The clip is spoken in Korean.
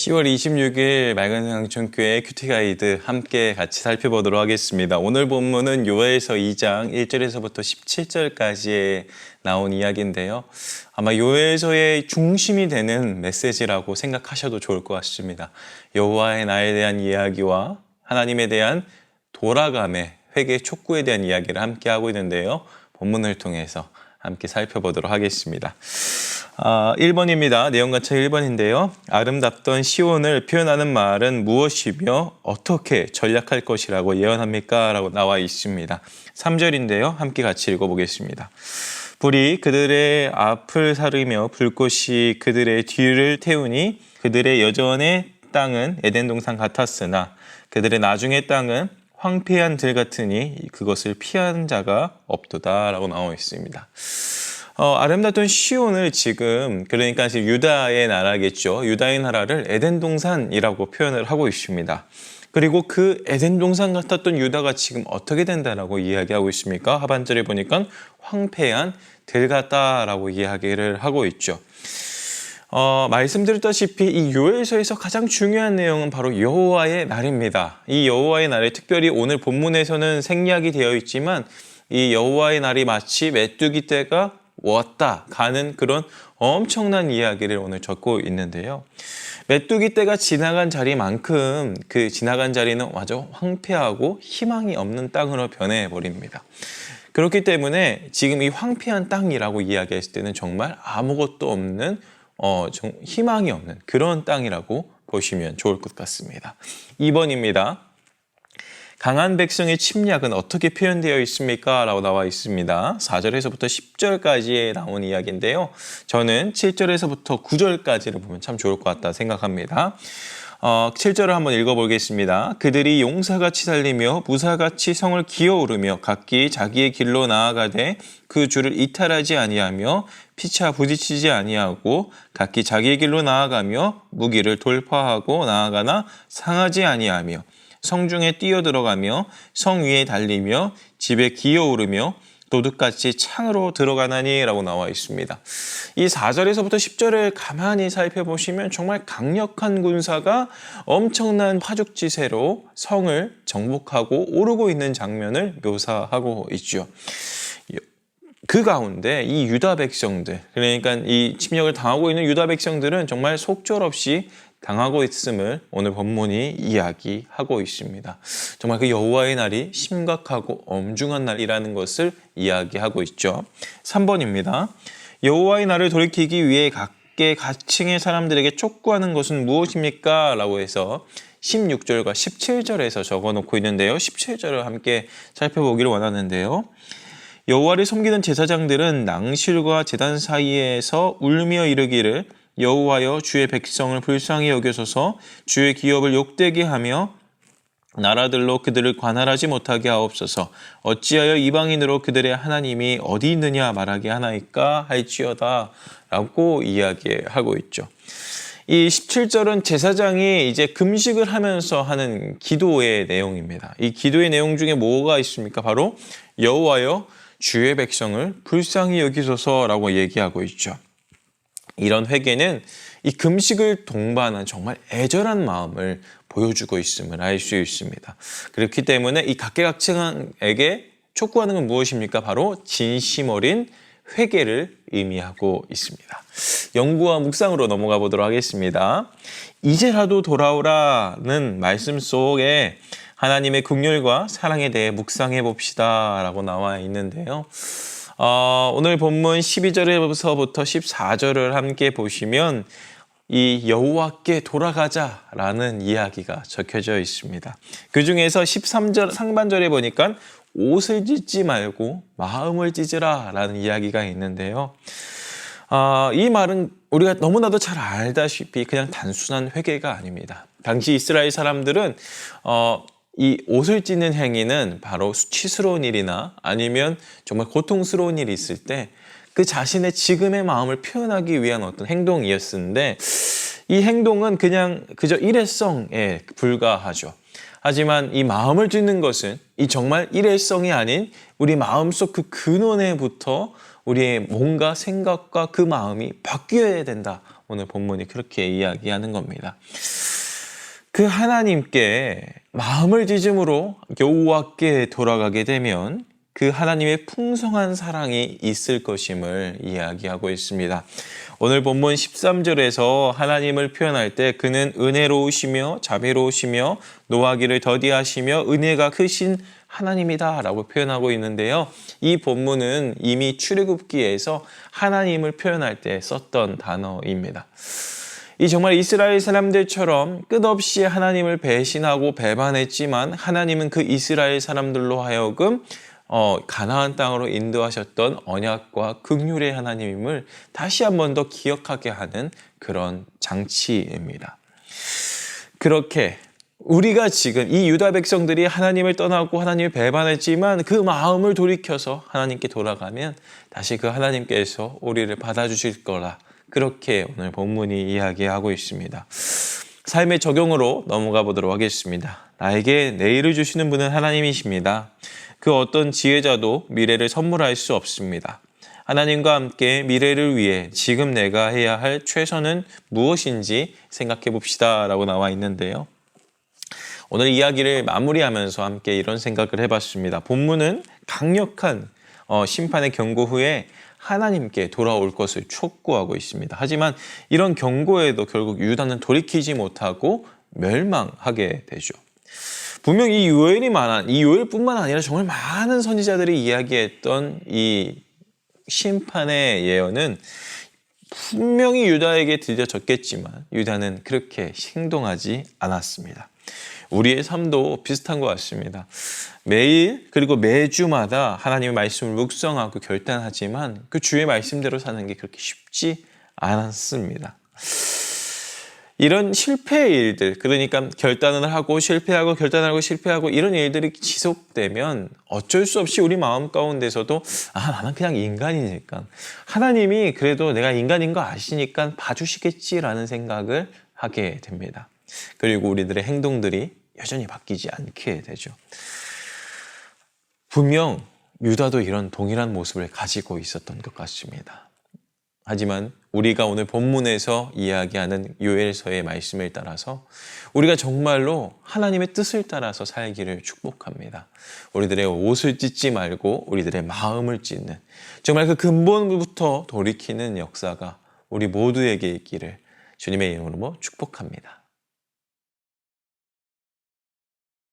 10월 26일 맑은 강천교회 큐티 가이드 함께 같이 살펴보도록 하겠습니다. 오늘 본문은 요엘서 2장 1절에서부터 17절까지에 나온 이야기인데요. 아마 요엘서의 중심이 되는 메시지라고 생각하셔도 좋을 것 같습니다. 여호와의 나에 대한 이야기와 하나님에 대한 돌아감의 회개 촉구에 대한 이야기를 함께 하고 있는데요. 본문을 통해서 함께 살펴보도록 하겠습니다. 아, 1번입니다. 내용 같이 1번인데요. 아름답던 시온을 표현하는 말은 무엇이며 어떻게 전략할 것이라고 예언합니까? 라고 나와 있습니다. 3절인데요. 함께 같이 읽어보겠습니다. 불이 그들의 앞을 사르며 불꽃이 그들의 뒤를 태우니 그들의 여전의 땅은 에덴 동산 같았으나 그들의 나중의 땅은 황폐한 들 같으니 그것을 피한 자가 없도다라고 나와 있습니다. 어, 아름답던 시온을 지금 그러니까 지금 유다의 나라겠죠. 유다의 나라를 에덴 동산이라고 표현을 하고 있습니다. 그리고 그 에덴 동산 같았던 유다가 지금 어떻게 된다라고 이야기하고 있습니까? 하반절에 보니까 황폐한 들 같다라고 이야기를 하고 있죠. 어, 말씀드렸다시피 이 요엘서에서 가장 중요한 내용은 바로 여호와의 날입니다. 이 여호와의 날에 특별히 오늘 본문에서는 생략이 되어 있지만 이 여호와의 날이 마치 메뚜기 때가 왔다 가는 그런 엄청난 이야기를 오늘 적고 있는데요. 메뚜기 때가 지나간 자리만큼 그 지나간 자리는 아주 황폐하고 희망이 없는 땅으로 변해 버립니다. 그렇기 때문에 지금 이 황폐한 땅이라고 이야기했을 때는 정말 아무것도 없는 어, 좀 희망이 없는 그런 땅이라고 보시면 좋을 것 같습니다. 2번입니다. 강한 백성의 침략은 어떻게 표현되어 있습니까? 라고 나와 있습니다. 4절에서부터 10절까지에 나온 이야기인데요. 저는 7절에서부터 9절까지를 보면 참 좋을 것 같다 생각합니다. 어, 7절을 한번 읽어보겠습니다. 그들이 용사같이 달리며 무사같이 성을 기어오르며 각기 자기의 길로 나아가되 그 줄을 이탈하지 아니하며 피차 부딪히지 아니하고 각기 자기의 길로 나아가며 무기를 돌파하고 나아가나 상하지 아니하며 성중에 뛰어들어가며 성 위에 달리며 집에 기어오르며 도둑같이 창으로 들어가나니 라고 나와 있습니다. 이 4절에서부터 10절을 가만히 살펴보시면 정말 강력한 군사가 엄청난 파죽지세로 성을 정복하고 오르고 있는 장면을 묘사하고 있죠. 그 가운데 이 유다 백성들, 그러니까 이 침략을 당하고 있는 유다 백성들은 정말 속절없이 당하고 있음을 오늘 본문이 이야기하고 있습니다. 정말 그 여호와의 날이 심각하고 엄중한 날이라는 것을 이야기하고 있죠. 3번입니다. 여호와의 날을 돌이키기 위해 각계 각층의 사람들에게 촉구하는 것은 무엇입니까? 라고 해서 16절과 17절에서 적어 놓고 있는데요. 17절을 함께 살펴보기를 원하는데요. 여호와를 섬기는 제사장들은 낭실과 제단 사이에서 울며 이르기를 여호와여 주의 백성을 불쌍히 여겨소서 주의 기업을 욕되게 하며 나라들로 그들을 관할하지 못하게 하옵소서 어찌하여 이방인으로 그들의 하나님이 어디 있느냐 말하게 하나이까 할지어다 라고 이야기하고 있죠. 이 17절은 제사장이 이제 금식을 하면서 하는 기도의 내용입니다. 이 기도의 내용 중에 뭐가 있습니까? 바로 여호와여 주의 백성을 불쌍히 여기소서라고 얘기하고 있죠. 이런 회개는 이 금식을 동반한 정말 애절한 마음을 보여주고 있음을 알 수 있습니다. 그렇기 때문에 이 각계각층에게 촉구하는 건 무엇입니까? 바로 진심 어린 회개를 의미하고 있습니다. 연구와 묵상으로 넘어가 보도록 하겠습니다. 이제라도 돌아오라는 말씀 속에 하나님의 긍휼과 사랑에 대해 묵상해 봅시다라고 나와 있는데요. 어, 오늘 본문 12절에서부터 14절을 함께 보시면 이 여호와께 돌아가자라는 이야기가 적혀져 있습니다. 그 중에서 13절 상반절에 보니까 옷을 찢지 말고 마음을 찢으라라는 이야기가 있는데요. 어, 이 말은 우리가 너무나도 잘 알다시피 그냥 단순한 회개가 아닙니다. 당시 이스라엘 사람들은 어, 이 옷을 찢는 행위는 바로 수치스러운 일이나 아니면 정말 고통스러운 일이 있을 때 그 자신의 지금의 마음을 표현하기 위한 어떤 행동이었는데 이 행동은 그냥 그저 일회성에 불과하죠. 하지만 이 마음을 찢는 것은 이 정말 일회성이 아닌 우리 마음속 그 근원에부터 우리의 뭔가 생각과 그 마음이 바뀌어야 된다. 오늘 본문이 그렇게 이야기하는 겁니다. 그 하나님께 마음을 뒤즘으로 여호와께 돌아가게 되면 그 하나님의 풍성한 사랑이 있을 것임을 이야기하고 있습니다. 오늘 본문 13절에서 하나님을 표현할 때 그는 은혜로우시며 자비로우시며 노하기를 더디하시며 은혜가 크신 하나님이다 라고 표현하고 있는데요. 이 본문은 이미 출애굽기에서 하나님을 표현할 때 썼던 단어입니다. 이 정말 이스라엘 사람들처럼 끝없이 하나님을 배신하고 배반했지만 하나님은 그 이스라엘 사람들로 하여금 어, 가나안 땅으로 인도하셨던 언약과 극률의 하나님임을 다시 한 번 더 기억하게 하는 그런 장치입니다. 그렇게 우리가 지금 이 유다 백성들이 하나님을 떠나고 하나님을 배반했지만 그 마음을 돌이켜서 하나님께 돌아가면 다시 그 하나님께서 우리를 받아주실 거라. 그렇게 오늘 본문이 이야기하고 있습니다. 삶의 적용으로 넘어가 보도록 하겠습니다. 나에게 내일을 주시는 분은 하나님이십니다. 그 어떤 지혜자도 미래를 선물할 수 없습니다. 하나님과 함께 미래를 위해 지금 내가 해야 할 최선은 무엇인지 생각해 봅시다. 라고 나와 있는데요. 오늘 이야기를 마무리하면서 함께 이런 생각을 해봤습니다. 본문은 강력한 어, 심판의 경고 후에 하나님께 돌아올 것을 촉구하고 있습니다. 하지만 이런 경고에도 결국 유다는 돌이키지 못하고 멸망하게 되죠. 분명 이 요엘이 많은 이 요엘뿐만 아니라 정말 많은 선지자들이 이야기했던 이 심판의 예언은 분명히 유다에게 들려졌겠지만 유다는 그렇게 행동하지 않았습니다. 우리의 삶도 비슷한 것 같습니다. 매일 그리고 매주마다 하나님의 말씀을 묵상하고 결단하지만 그 주의 말씀대로 사는 게 그렇게 쉽지 않았습니다. 이런 실패의 일들, 그러니까 결단을 하고 실패하고 결단하고 실패하고 이런 일들이 지속되면 어쩔 수 없이 우리 마음 가운데서도 아, 나는 그냥 인간이니까. 하나님이 그래도 내가 인간인 거 아시니까 봐주시겠지라는 생각을 하게 됩니다. 그리고 우리들의 행동들이 여전히 바뀌지 않게 되죠. 분명 유다도 이런 동일한 모습을 가지고 있었던 것 같습니다. 하지만 우리가 오늘 본문에서 이야기하는 요엘서의 말씀을 따라서 우리가 정말로 하나님의 뜻을 따라서 살기를 축복합니다. 우리들의 옷을 찢지 말고 우리들의 마음을 찢는 정말 그 근본부터 돌이키는 역사가 우리 모두에게 있기를 주님의 이름으로 축복합니다.